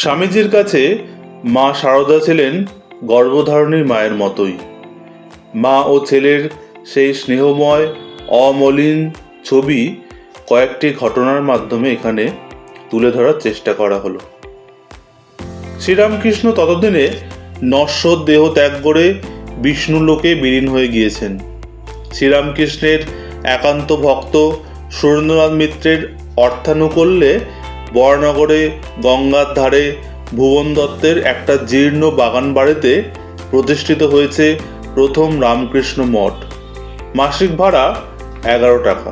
স্বামীজির কাছে মা শারদা ছিলেন গর্ভধারণীর মায়ের মতোই। মা ও ছেলের সেই স্নেহময়, অমলিন ছবি কয়েকটি ঘটনার মাধ্যমে এখানে তুলে ধরার চেষ্টা করা হলো। শ্রীরামকৃষ্ণ ততদিনে নশ্বর দেহ ত্যাগ করে বিষ্ণুলোকে বিলীন হয়ে গিয়েছেন। শ্রীরামকৃষ্ণের একান্ত ভক্ত সুরেন্দ্রনাথ মিত্রের অর্থানুকূল্যে বরানগরে, গঙ্গার ধারে ভুবন দত্তের একটা জীর্ণ বাগান বাড়িতে প্রতিষ্ঠিত হয়েছে প্রথম রামকৃষ্ণ মঠ। মাসিক ভাড়া এগারো টাকা।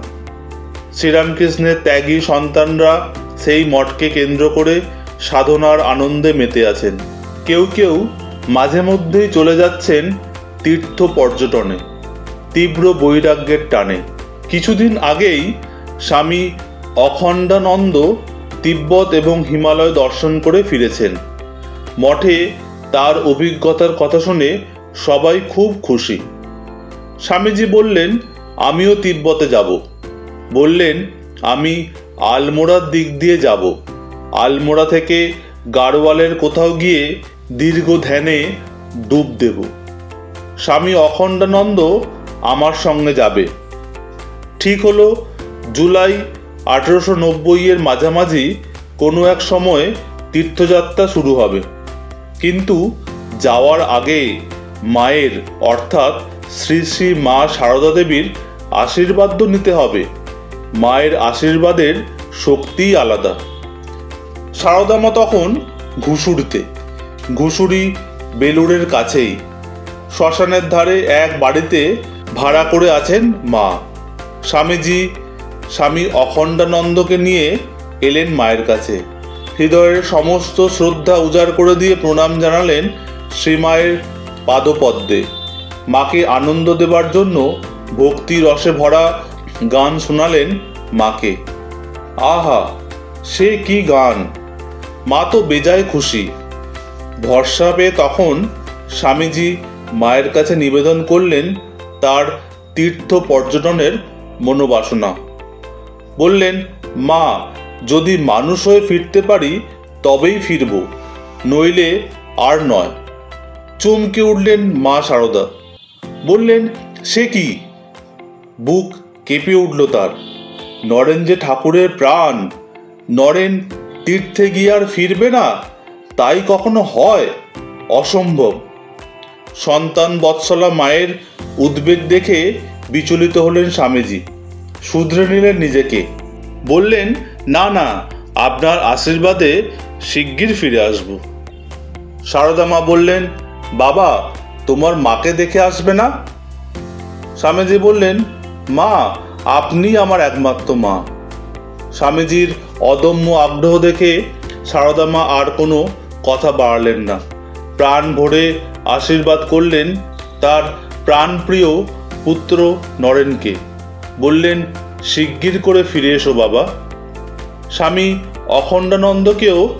শ্রীরামকৃষ্ণের ত্যাগী সন্তানরা সেই মঠকে কেন্দ্র করে সাধনার আনন্দে মেতে আছেন। কেউ কেউ মাঝে মধ্যেই চলে যাচ্ছেন তীর্থ পর্যটনে, তীব্র বৈরাগ্যের টানে। কিছুদিন আগেই স্বামী অখণ্ডানন্দ তিব্বত এবং হিমালয় দর্শন করে ফিরেছেন। মঠে তার অভিজ্ঞতার কথা শুনে সবাই খুব খুশি। স্বামীজি বললেন, আমিও তিব্বতে যাব। বললেন, আমি আলমোড়ার দিক দিয়ে যাব। আলমোড়া থেকে গাড়োয়ালের কোথাও গিয়ে দীর্ঘ ধ্যানে ডুব দেব। স্বামী অখণ্ডানন্দ আমার সঙ্গে যাবে। ঠিক হলো জুলাই আঠেরোশো নব্বইয়ের মাঝামাঝি কোনো এক সময় তীর্থযাত্রা শুরু হবে। কিন্তু যাওয়ার আগে মায়ের, অর্থাৎ শ্রী শ্রী মা সারদা দেবীর আশীর্বাদ নিতে হবে। মায়ের আশীর্বাদের শক্তিই আলাদা। সারদামা তখন ঘুষুরিতে ঘুষুরি বেলুড়ের কাছেই। শ্মশানের ধারে এক বাড়িতে ভাড়া করে আছেন মা। স্বামীজি স্বামী অখণ্ডানন্দকে নিয়ে এলেন মায়ের কাছে। হৃদয়ের সমস্ত শ্রদ্ধা উজাড় করে দিয়ে প্রণাম জানালেন শ্রীমায়ের পাদপদ্মে। মাকে আনন্দ দেবার জন্য ভক্তি রসে ভরা গান শোনালেন মাকে। আহা, সে কি গান? মা তো বেজায় খুশি। ভরসা পেয়ে তখন স্বামীজি মায়ের কাছে নিবেদন করলেন তার তীর্থ পর্যটনের মনোবাসনা। বললেন, মা, যদি মানুষ হয়ে ফিরতে পারি, তবেই ফিরব। নইলে আর নয়। চমকে উঠলেন মা সারদা। বললেন, সে কি? বুক কেঁপে উঠল তার। নরেন যে ঠাকুরের প্রাণ, নরেন তীর্থে গিয়ে আর ফিরবে না, তাই কখনো হয়? অসম্ভব। সন্তান বৎসলা মায়ের উদ্বেগ দেখে বিচলিত হলেন স্বামীজি। শুধরে নিলেন নিজেকে। বললেন, না না, আপনার আশীর্বাদে শিগগির ফিরে আসব। সারদা মা বললেন, বাবা, তোমার মাকে দেখে আসবে না? স্বামীজি বললেন, মা আপনি আমার একমাত্র মা। স্বামীজির অদম্য আগ্রহ দেখে সারদা মা আর কোনো কথা বাড়ালেন না। প্রাণ ভরে আশীর্বাদ করলেন তার প্রাণপ্রিয় পুত্র নরেনকে। বললেন, শিগগির করে ফিরে এসো বাবা। স্বামী অখণ্ডানন্দকেও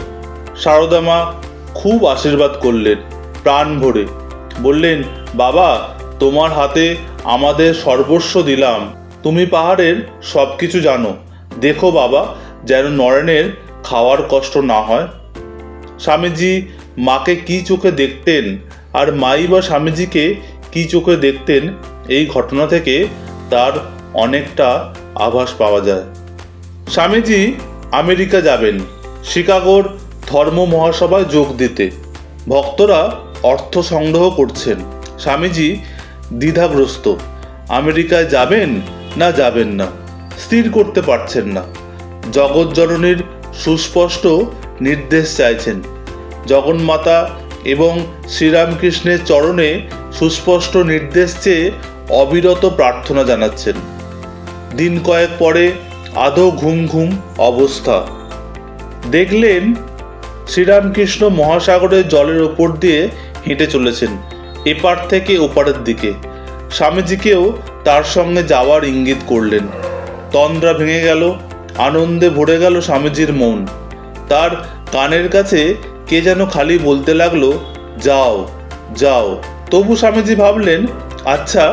সারদা মা খুব আশীর্বাদ করলেন প্রাণ ভরে। বললেন, বাবা, তোমার হাতে আমাদের সর্বস্ব দিলাম। তুমি পাহাড়ের সব কিছু জানো। দেখো বাবা, যেন নরেনের খাওয়ার কষ্ট না হয়। স্বামীজি মাকে কি চোখে দেখতেন আর মাই বা স্বামীজিকে কি চোখে দেখতেন এই ঘটনা থেকে তার অনেকটা আভাস পাওয়া যায়। স্বামীজি আমেরিকা যাবেন, শিকাগোর ধর্ম মহাসভায় যোগ দিতে। ভক্তরা অর্থ সংগ্রহ করছেন। স্বামীজি দ্বিধাগ্রস্ত, আমেরিকায় যাবেন না যাবেন না, স্থির করতে পারছেন না। জগৎজননীর সুস্পষ্ট নির্দেশ চাইছেন। জগন্মাতা এবং শ্রীরামকৃষ্ণের চরণে সুস্পষ্ট নির্দেশ চেয়ে অবিরত প্রার্থনা জানাচ্ছেন। দিন কয়েক পরে আধো ঘুম ঘুম অবস্থা। দেখলেন শ্রীরামকৃষ্ণ মহাসাগরের জলের ওপর দিয়ে হেঁটে চলেছেন, এপার থেকে ওপারের দিকে। স্বামীজিকেও তার সঙ্গে যাওয়ার ইঙ্গিত করলেন। তন্দ্রা ভেঙে গেল, আনন্দে ভরে গেল স্বামীজির মন। তার কানের কাছে কে যেন খালি বলতে লাগল, যাও যাও। তবু স্বামীজি ভাবলেন আচ্ছা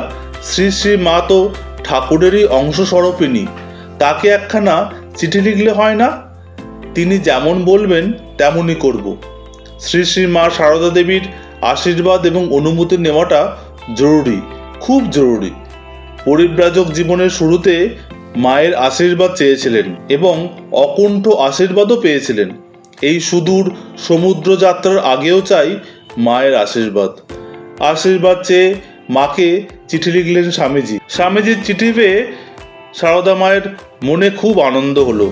শ্রী শ্রী মা তো ঠাকুরেরই অংশ স্বরূপিনী তাকে একখানা চিঠি লিখলে হয় না? তিনি যেমন বলবেন, তেমনই করব। শ্রী শ্রী মা সারদা দেবীর আশীর্বাদ এবং অনুমতি নেওয়াটা জরুরি, খুব জরুরি। পরিব্রাজক জীবনের শুরুতে মায়ের আশীর্বাদ চেয়েছিলেন এবং অকুণ্ঠ আশীর্বাদও পেয়েছিলেন। এই সুদূর সমুদ্র যাত্রার আগেও চাই মায়ের আশীর্বাদ। আশীর্বাদ চেয়ে মাকে চিঠি লিখলেন স্বামীজি। স্বামীজির চিঠি পেয়ে সারদা মায়ের মনে খুব আনন্দ হলো।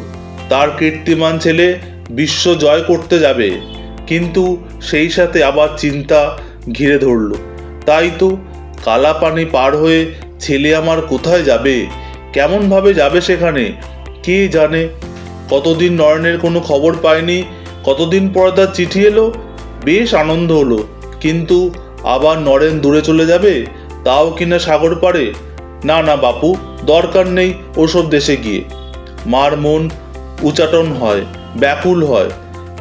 তার কীর্তিমান ছেলে বিশ্ব জয় করতে যাবে, কিন্তু সেই সাথে আবার চিন্তা ঘিরে ধরল। তাই তো কালা পানি পার হয়ে ছেলে আমার কোথায় যাবে কেমনভাবে যাবে সেখানে, কে জানে? কতদিন নয়নের কোনো খবর পায়নি কতদিন পর তার চিঠি এলো? বেশ আনন্দ হলো, কিন্তু আবার নরেন দূরে চলে যাবে? তাও কিনা সাগর পারে না না, বাপু, দরকার নেই ওসব দেশে গিয়ে। মার মন উচাটন হয়, ব্যাকুল হয়।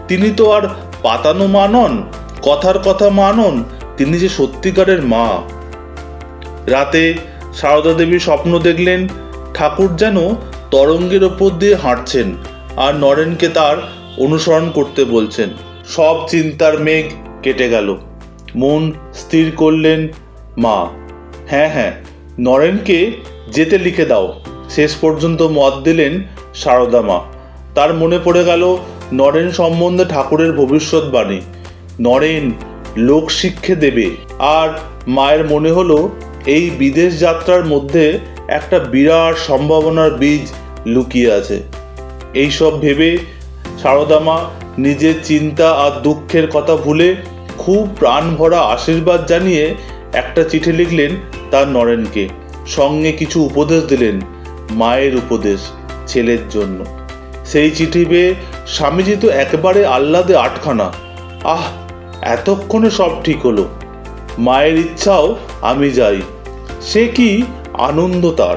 তিনি তো আর পাতানো মা নন কথার কথা মা নন তিনি যে সত্যিকারের মা। রাতে সারদা দেবী স্বপ্ন দেখলেন, ঠাকুর যেন তরঙ্গের ওপর দিয়ে হাঁটছেন আর নরেনকে তার অনুসরণ করতে বলছেন। সব চিন্তার মেঘ কেটে গেল। মন স্থির করলেন মা। হ্যাঁ হ্যাঁ নরেনকে যেতে লিখে দাও। শেষ পর্যন্ত মত দিলেন সারদা মা। তার মনে পড়ে গেল নরেন সম্বন্ধে ঠাকুরের ভবিষ্যৎবাণী নরেন লোকশিক্ষে দেবে। আর মায়ের মনে হলো এই বিদেশ যাত্রার মধ্যে একটা বিরাট সম্ভাবনার বীজ লুকিয়ে আছে। এইসব ভেবে সারদা মা নিজের চিন্তা আর দুঃখের কথা ভুলে খুব প্রাণ ভরা আশীর্বাদ জানিয়ে একটা চিঠি লিখলেন তার নরেনকে। সঙ্গে কিছু উপদেশ দিলেন মায়ের উপদেশ, ছেলের জন্য। সেই চিঠি পেয়ে স্বামীজি তো একবারে আহ্লাদে আটখানা। আহ, এতক্ষণে সব ঠিক হলো। মায়ের ইচ্ছাও আমি যাই। সে কি আনন্দ তার।